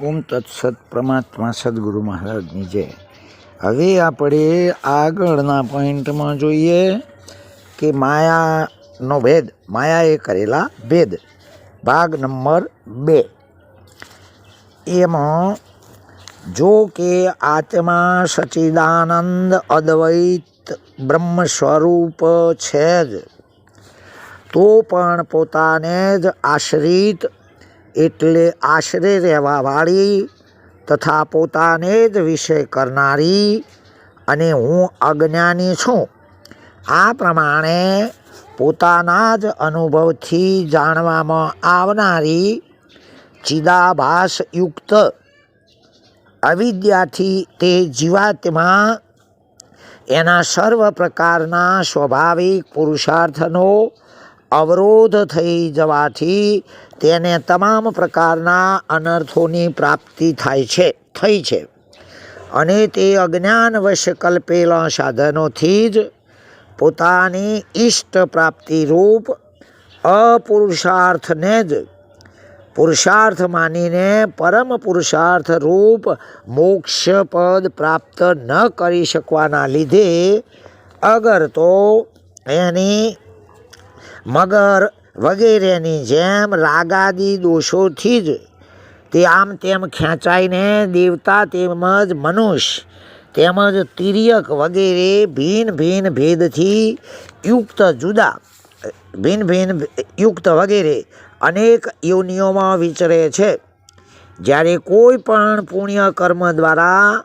ઓમ તત્સત પરમાત્મા સદગુરુ મહારાજની જય. હવે આપણે આગળના પોઈન્ટમાં જોઈએ કે માયાનો ભેદ માયાએ કરેલા ભેદ ભાગ નંબર બે. એમાં જો કે આત્મા સચિદાનંદ અદ્વૈત બ્રહ્મ સ્વરૂપ છે જ, તો પણ પોતાને જ આશ્રિત એટલે આશરે રહેવાવાળી તથા પોતાને જ વિષય કરનારી અને હું અજ્ઞાની છું. આ પ્રમાણે પોતાના જ અનુભવથી જાણવામાં આવનારી ચિદાભાસયુક્ત અવિદ્યાથી તે જીવાત્મા એના સર્વ પ્રકારના સ્વાભાવિક પુરુષાર્થનો અવરોધ થઈ જવાથી તેને તમામ પ્રકારના અનર્થોની પ્રાપ્તિ થાય છે, થઈ છે. અને તે અજ્ઞાનવશ કલ્પેલા સાધનોથી જ પોતાની ઈષ્ટ પ્રાપ્તિ રૂપ અપુરુષાર્થને જ પુરુષાર્થ માનીને પરમ પુરુષાર્થ રૂપ મોક્ષ પદ પ્રાપ્ત ન કરી શકવાના લીધે અગર તો એની મગર વગેરેની જેમ રાગાદી દોષોથી જ તે આમ તેમ ખેંચાઈને દેવતા તેમજ મનુષ્ય તેમજ તિર્યક વગેરે ભિન્ન ભિન્ન ભેદથી યુક્ત જુદા, ભિન્ન ભિન્ન યુક્ત વગેરે અનેક યોનિઓમાં વિચરે છે. જ્યારે કોઈ પણ પુણ્ય કર્મ દ્વારા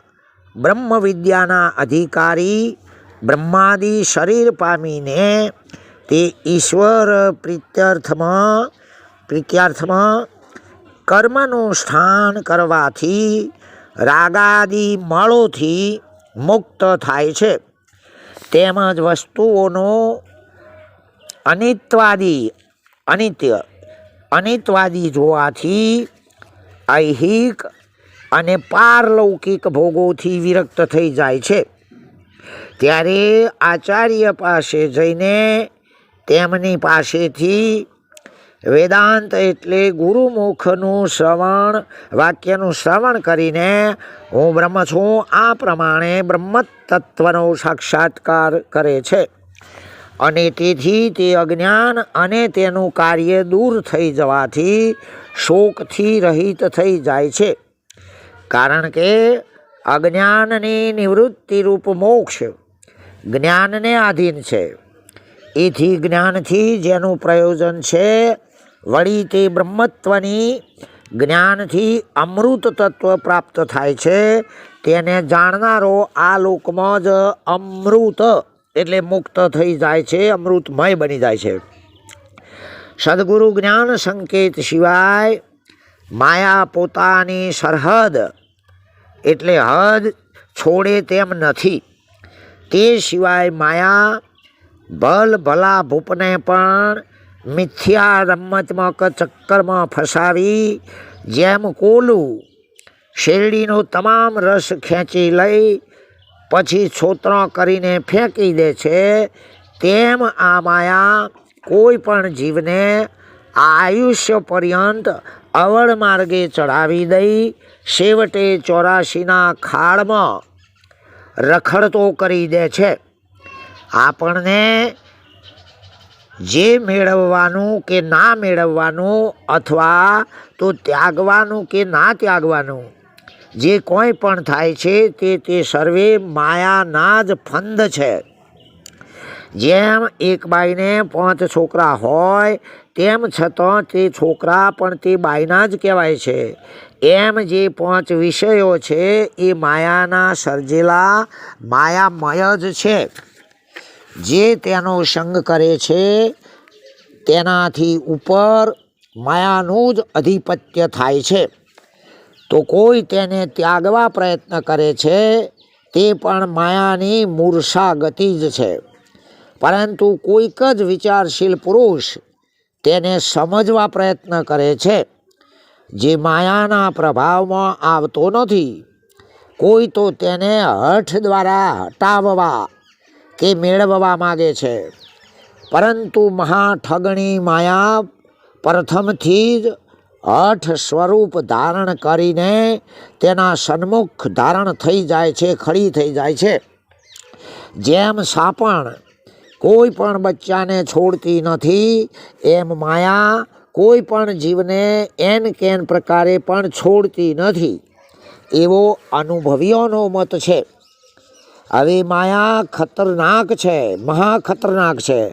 બ્રહ્મ વિદ્યાના અધિકારી બ્રહ્માદિ શરીર પામીને તે ઈશ્વર પ્રીત્યર્થમાં, પ્રીત્યાર્થમાં કર્મનું સ્થાન કરવાથી રાગાદી મળોથી મુક્ત થાય છે. તેમજ વસ્તુઓનો અનિત્વાદી, અનિત્ય, અનિત્વાદી જોવાથી ઐહિક અને પારલૌકિક ભોગોથી વિરક્ત થઈ જાય છે. ત્યારે આચાર્ય પાસે જઈને તેમની પાસેથી વેદાંત એટલે ગુરુમુખનું શ્રવણ, વાક્યનું શ્રવણ કરીને હું બ્રહ્મ છું. આ પ્રમાણે બ્રહ્મ તત્વનો સાક્ષાત્કાર કરે છે. અને તેથી તે અજ્ઞાન અને તેનું કાર્ય દૂર થઈ જવાથી શોકથી રહિત થઈ જાય છે. કારણ કે અજ્ઞાનની નિવૃત્તિરૂપ મોક્ષ જ્ઞાનને આધીન છે. એથી જ્ઞાનથી જેનું પ્રયોજન છે વળી તે બ્રહ્મત્વની જ્ઞાનથી અમૃત તત્વ પ્રાપ્ત થાય છે, તેને જાણનારો આ લોકમાં જ અમૃત એટલે મુક્ત થઈ જાય છે, અમૃતમય બની જાય છે. સદગુરુ જ્ઞાન સંકેત સિવાય માયા પોતાની સરહદ એટલે હદ છોડે તેમ નથી. તે સિવાય માયા ભલ ભલા ભૂપને પણ મિથ્યા રમતમક ચક્કરમાં ફસાવી, જેમ કોલું શેરડીનો તમામ રસ ખેંચી લઈ, પછી છોતરો કરીને ફેંકી દે છે, તેમ આ માયા કોઈ પણ જીવને આયુષ્ય પર્યંત અવળ માર્ગે ચડાવી દઈ, છેવટે ચોરાશીના ખાડમાં રખડતો કરી દે છે. આપણને જે મેળવવાનું કે ના મેળવવાનું અથવા તો ત્યાગવાનું કે ના ત્યાગવાનું, જે કોઈ પણ થાય છે તે તે સર્વે માયાના જ ફંદ છે. જેમ એક બાઈને પાંચ છોકરા હોય, તેમ છતાં તે છોકરા પણ તે બાઈના જ કહેવાય છે. એમ જે પાંચ વિષયો છે એ માયાના સર્જેલા માયામય જ છે. જે તેનો સંગ કરે છે, તેનાથી ઉપર માયાનું જ અધિપત્ય થાય છે. તો કોઈ તેને ત્યાગવા પ્રયત્ન કરે છે, તે પણ માયાની મૂર્છા ગતિ જ છે. પરંતુ કોઈક જ વિચારશીલ પુરુષ તેને સમજવા પ્રયત્ન કરે છે. જે માયાના પ્રભાવમાં આવતો નથી, કોઈ તો તેને હઠ દ્વારા હટાવવા કે મેળવવા માગે છે. પરંતુ મહાઠગણી માયા પ્રથમથી જ હઠ સ્વરૂપ ધારણ કરીને તેના સન્મુખ ધારણ થઈ જાય છે, ખડી થઈ જાય છે. જેમ સાપણ કોઈ પણ બચ્ચાને છોડતી નથી, એમ માયા કોઈ પણ જીવને એન કેન પ્રકારે પણ છોડતી નથી. એવો અનુભવીઓનો મત છે. હવે માયા ખતરનાક છે, મહા ખતરનાક છે.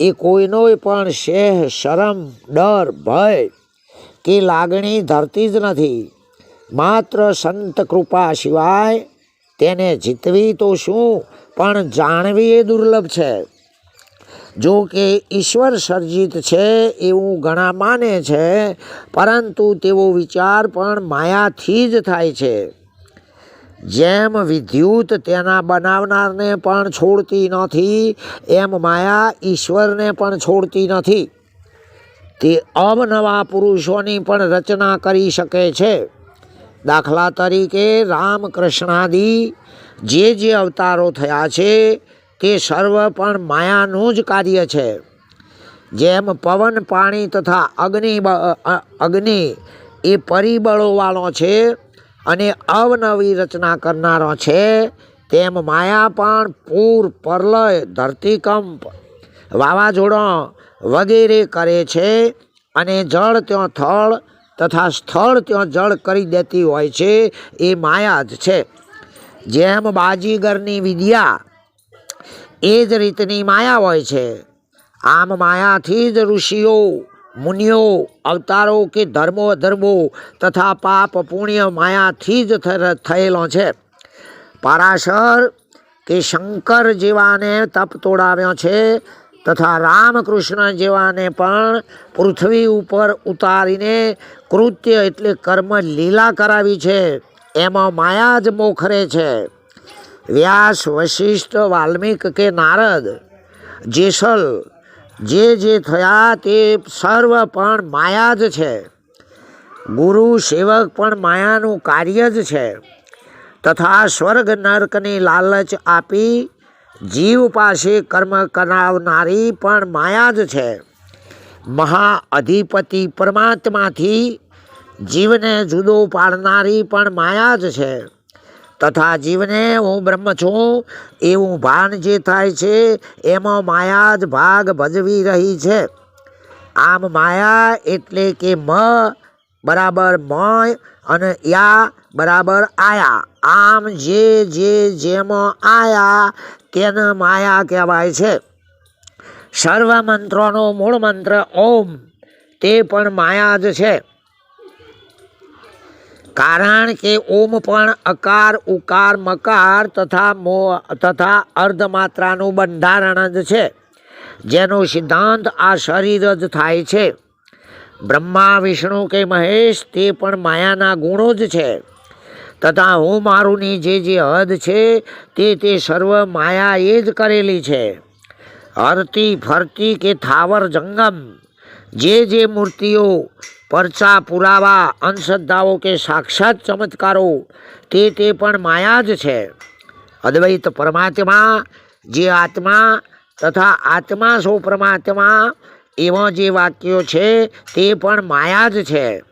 એ કોઈનો પણ શેહ, શરમ, ડર, ભય કે લાગણી ધરતી જ નથી. માત્ર સંત કૃપા સિવાય તેને જીતવી તો શું, પણ જાણવી એ દુર્લભ છે. જો કે ઈશ્વર સર્જિત છે એવું ઘણા માને છે, પરંતુ તેવો વિચાર પણ માયાથી જ થાય છે. જેમ વિદ્યુત તેના બનાવનારને પણ છોડતી નથી, એમ માયા ઈશ્વરને પણ છોડતી નથી. તે અવનવા પુરુષોની પણ રચના કરી શકે છે. દાખલા તરીકે રામકૃષ્ણાદિ જે જે અવતારો થયા છે, તે સર્વ પણ માયાનું જ કાર્ય છે. જેમ પવન, પાણી તથા અગ્નિ અગ્નિ એ પરિબળોવાળો છે અને અવનવી રચના કરનારો છે. તેમ માયા પણ પૂર પરલય ધરતીકંપ. વાવાઝોડો વગેરે કરે છે અને જળ ત્યાં થળ તથા સ્થળ ત્યાં જળ કરી દેતી હોય છે એ માયા જ છે. જેમ બાજીગરની વિદ્યા એ જ રીતની માયા હોય છે. આમ માયાથી જ ઋષિઓ મુનિઓ, અવતારો કે ધર્મો અધર્મો તથા પાપ પુણ્ય માયાથી જ થયેલો છે. પારાશર કે શંકર જેવાને તપ તોડાવ્યો છે તથા રામકૃષ્ણ જેવાને પણ પૃથ્વી ઉપર ઉતારીને કૃત્ય એટલે કર્મ લીલા કરાવી છે. એમાં માયા જ મોખરે છે. વ્યાસ, વશિષ્ઠ, વાલ્મિક કે નારદ, જેસલ જે જે થયા તે સર્વ પણ માયા જ છે. ગુરુ સેવક પણ માયાનું કાર્ય જ છે. તથા સ્વર્ગ નર્કની લાલચ આપી જીવ પાસે કર્મ કરાવનારી પણ માયા જ છે. મહા અધિપતિ પરમાત્માથી જીવને જુદો પાડનારી પણ માયા જ છે. તથા જીવને હું બ્રહ્મ છું, એવું ભાન જે થાય છે, એમાં માયા જ ભાગ ભજવી રહી છે. આમ માયા એટલે કે મ બરાબર મય અને યા બરાબર આયા. આમ જે જે, જેમાં આયા, તેને માયા કહેવાય છે. સર્વ મંત્રોનો મૂળ મંત્ર ઓમ, તે પણ માયા જ છે. કારણ કે ઓમ પણ અકાર, ઉકાર, મકાર તથા મો, તથા અર્ધમાત્રાનું બંધારણ જ છે, જેનો સિદ્ધાંત આ શરીર જ થાય છે. બ્રહ્મા, વિષ્ણુ કે મહેશ તે પણ માયાના ગુણો જ છે. તથા હું મારુંની જે જે હદ છે તે તે સર્વ માયાએ જ કરેલી છે. હરતી ફરતી કે થાવર જંગમ, જે જે મૂર્તિઓ પરચા પુરાવા, અંધશ્રદ્ધાઓ કે સાક્ષાત ચમત્કારો, તે તે પણ માયા જ છે. અદ્વૈત પરમાત્મા જે આત્મા તથા આત્મા સૌ પરમાત્મા એવા જે વાક્યો છે તે પણ માયા જ છે.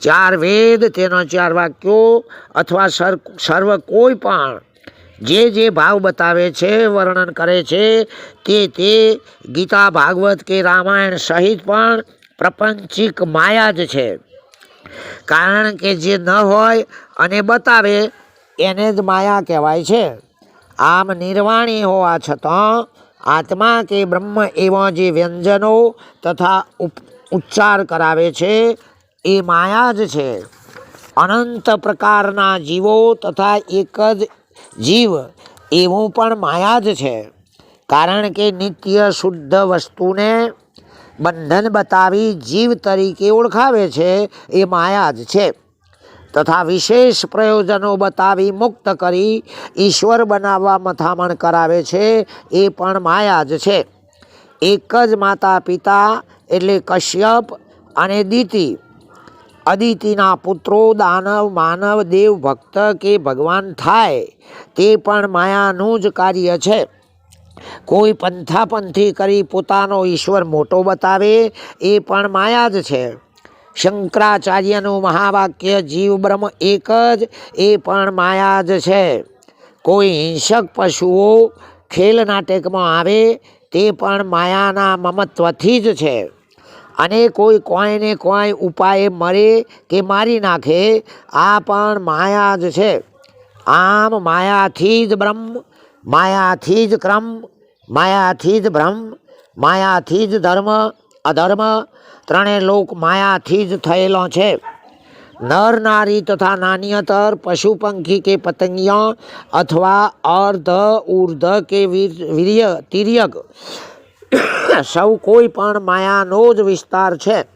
ચાર વેદ તેના ચાર વાક્યો અથવા સર, સર્વ કોઈ પણ જે જે ભાવ બતાવે છે, વર્ણન કરે છે, તે તે ગીતા ભાગવત કે રામાયણ સહિત પણ પ્રપંચિક માયા જ છે. કારણ કે જે ન હોય અને બતાવે, એને જ માયા કહેવાય છે. આમ નિર્વાણી હોવા છતાં, આત્મા કે બ્રહ્મ એવા જે વ્યંજનો તથા ઉચ્ચાર કરાવે છે, એ માયા જ છે. અનંત પ્રકારના જીવો તથા એક જ જીવ, એવું પણ માયા જ છે. કારણ કે નિત્ય શુદ્ધ વસ્તુને બંધન બતાવી જીવ તરીકે ઓળખાવે છે, એ માયા જ છે. તથા વિશેષ પ્રયોજનો બતાવી મુક્ત કરી ઈશ્વર બનાવવા મથામણ કરાવે છે, એ પણ માયા જ છે. એક જ માતા પિતા એટલે કશ્યપ અને દિતિ. અદિતિના પુત્રો દાનવ, માનવ, દેવ ભક્ત કે ભગવાન થાય, તે પણ માયાનું જ કાર્ય છે. કોઈ પંથાપંથી કરી પોતાનો ઈશ્વર મોટો બતાવે, એ પણ માયા જ છે. શંકરાચાર્યનું મહાવાક્ય જીવ બ્રહ્મ એક જ, એ પણ માયા જ છે. કોઈ હિંસક પશુઓ ખેલ નાટકમાં આવે, તે પણ માયાના મમત્વથી જ છે. અને કોઈ કોઈને કોઈ ઉપાય મરે કે મારી નાખે, આ પણ માયા જ છે. આમ માયાથી જ બ્રહ્મ, માયાથી જ ક્રમ માયાથી જ બ્રહ્મ, માયાથી જ ધર્મ, અધર્મ, ત્રણેય લોક માયાથી જ થયેલો છે. નર નારી તથા નાન્યતર પશુ પંખી કે પતંગિયા અથવા અર્ધ ઉર્ધ કે વીર- વીર્ય, તિર્યક. સૌ કોઈ પણ માયાનો જ વિસ્તાર છે.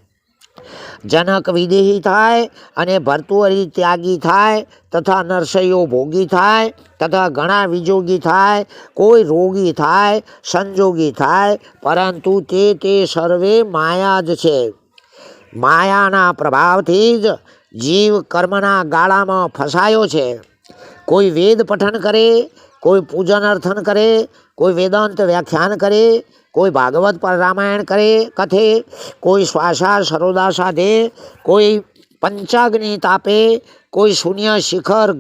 જનક વિદેહી થાય અને ભર્તુહરી ત્યાગી થાય તથા નરસૈયો ભોગી થાય તથા ઘણા વિજોગી થાય, કોઈ રોગી થાય, સંજોગી થાય, પરંતુ તે તે સર્વે માયા જ છે. માયાના પ્રભાવથી જ જીવ કર્મના ગાળામાં ફસાયો છે. કોઈ વેદ પઠન કરે, કોઈ પૂજન અર્થન કરે, કોઈ વેદાંત વ્યાખ્યાન કરે કોઈ ભાગવત પર રામાયણ કરે, કથે, કોઈ શ્વાસા સરોદા સાધે, કોઈ પંચાગ્નિ તાપે, કોઈ શૂન્ય શિખર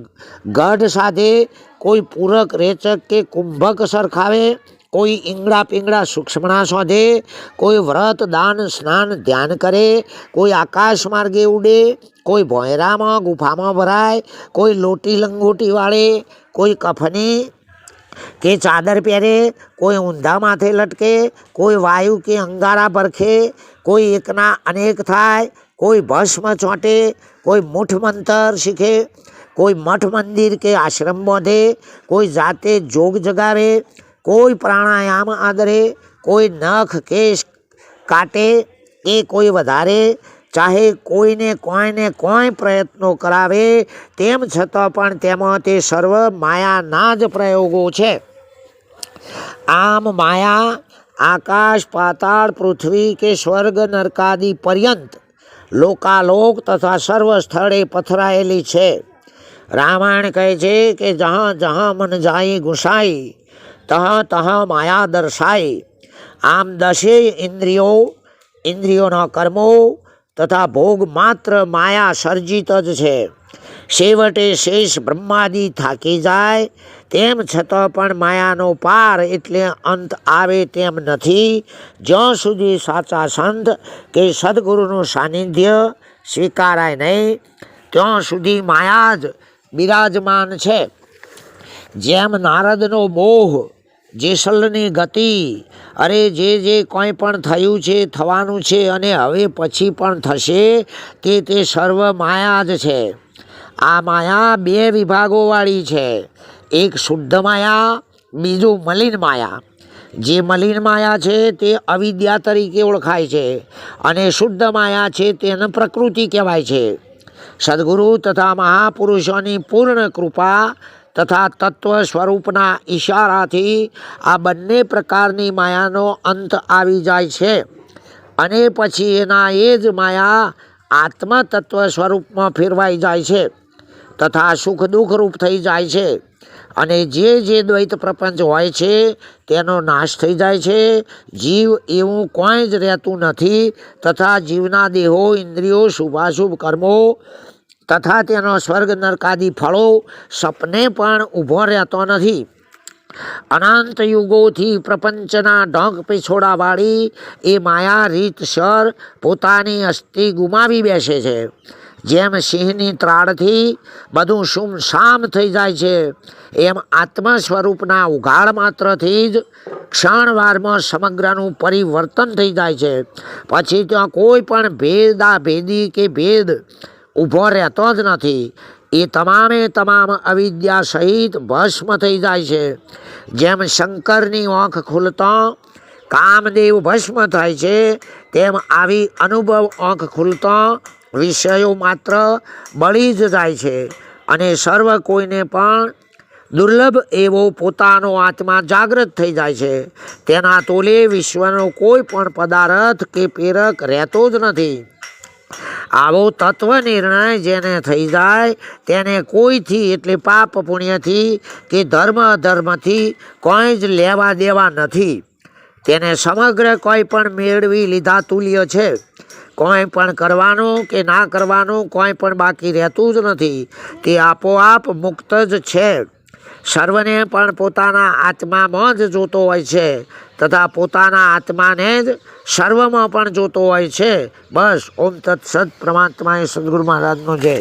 ગઢ સાધે, કોઈ પૂરક રેચક કે કુંભક સરખાવે, કોઈ ઈંગડા પીંગડા સૂક્ષ્મણા શોધે, કોઈ વ્રત, દાન, સ્નાન, ધ્યાન કરે, કોઈ આકાશ માર્ગે ઉડે, કોઈ ભોંયરામાં ગુફામાં ભરાય, કોઈ લોટી લંગોટી વાળે, કોઈ કફની કે ચાદર પહેરે, કોઈ ઊંધા માથે લટકે, કોઈ વાયુ કે અંગારા પરખે, કોઈ એકના અનેક થાય, કોઈ ભસ્મ ચોંટે, કોઈ મુઠ મંતર શીખે, કોઈ મઠ મંદિર કે આશ્રમ બાંધે, કોઈ જાતે જોગ જગાવે કોઈ પ્રાણાયામ આદરે, કોઈ નખ કેશ કાટે, એ કોઈ વધારે ચાહે કોઈને કોઈને કોઈ પ્રયત્નો કરાવે, તેમ છતાં પણ તેમાં તે સર્વ માયાના જ પ્રયોગો છે. આમ માયા, આકાશ, પાતાળ, પૃથ્વી કે સ્વર્ગ નરકાદી પર્યંત લોકાલોક તથા સર્વ સ્થળે પથરાયેલી છે. રામાયણ કહે છે કે જહાં જહાં મન જાય ઘુસાઈ તહ તહ માયા દર્શાઈ આમ દશે ઇન્દ્રિયો, ઇન્દ્રિયોના કર્મો તથા ભોગ માત્ર માયા સર્જિત જ છે. છેવટે શેષ બ્રહ્માદિ થાકી જાય, તેમ છતાં પણ માયાનો પાર એટલે અંત આવે તેમ નથી. જ્યાં સુધી સાચા સંત કે સદગુરુનું સાનિધ્ય સ્વીકારાય નહીં, ત્યાં સુધી માયા જ બિરાજમાન છે. જેમ નારદનો મોહ જેસલની ગતિ, અરે જે જે કંઈ પણ થયું છે, થવાનું છે અને હવે પછી પણ થશે, તે તે સર્વ માયા જ છે. આ માયા બે વિભાગોવાળી છે. એક શુદ્ધ માયા, બીજું મલિન માયા. જે મલિન માયા છે તે અવિદ્યા તરીકે ઓળખાય છે અને શુદ્ધ માયા છે તેને પ્રકૃતિ કહેવાય છે. સદગુરુ તથા મહાપુરુષોની પૂર્ણ કૃપા તથા તત્વ સ્વરૂપના ઈશારાથી આ બંને પ્રકારની માયાનો અંત આવી જાય છે. અને પછી એના એ જ માયા આત્મા તત્વ સ્વરૂપમાં ફેરવાઈ જાય છે તથા સુખ દુઃખરૂપ થઈ જાય છે. અને જે જે દ્વૈત પ્રપંચ હોય છે તેનો નાશ થઈ જાય છે. જીવ એવું કોઈ જ રહેતું નથી તથા જીવના દેહો, ઇન્દ્રિયો, શુભાશુભ કર્મો તથા તેનો સ્વર્ગ નરકાદી ફળો સપને પણ ઊભો રહેતો નથી. અનંત યુગોથી પ્રપંચના ઢંગ પીછોડાવાળી એ માયા રીતસર પોતાની અસ્થિ ગુમાવી બેસે છે. જેમ સિંહની ત્રાળથી બધું સુમસામ થઈ જાય છે, એમ આત્મ સ્વરૂપના ઉઘાડ માત્રથી જ ક્ષણવારમાં સમગ્રનું પરિવર્તન થઈ જાય છે. પછી ત્યાં કોઈ પણ ભેદા ભેદી કે ભેદ ઊભો રહેતો જ નથી. એ તમામે તમામ અવિદ્યા સહિત ભસ્મ થઈ જાય છે. જેમ શંકરની આંખ ખુલતો, કામદેવ ભસ્મ થાય છે, તેમ આવી અનુભવ આંખ ખુલતો, વિષયો માત્ર બળી જ જાય છે. અને સર્વ કોઈને પણ દુર્લભ એવો પોતાનો આત્મા જાગૃત થઈ જાય છે. તેના તોલે વિશ્વનો કોઈ પણ પદાર્થ કે પ્રેરક રહેતો જ નથી. આવો તત્વ નિર્ણય જેને થઈ જાય, તેને કોઈથી એટલે પાપ પુણ્યથી કે ધર્મ અધર્મથી કોઈ જ લેવા દેવા નથી. તેને સમગ્ર કોઈ પણ મેળવી લીધા તુલ્ય છે. કોઈ પણ કરવાનું કે ના કરવાનું કોઈ પણ બાકી રહેતું જ નથી. તે આપોઆપ મુક્ત જ છે. સર્વને પણ પોતાના આત્મામાં જ જોતો હોય છે, તથા પોતાના આત્માને જ સર્વમાં પણ જોતો હોય છે. બસ ઓમ તત્સત પરમાત્માએ સદગુરુ મહારાજનો જય.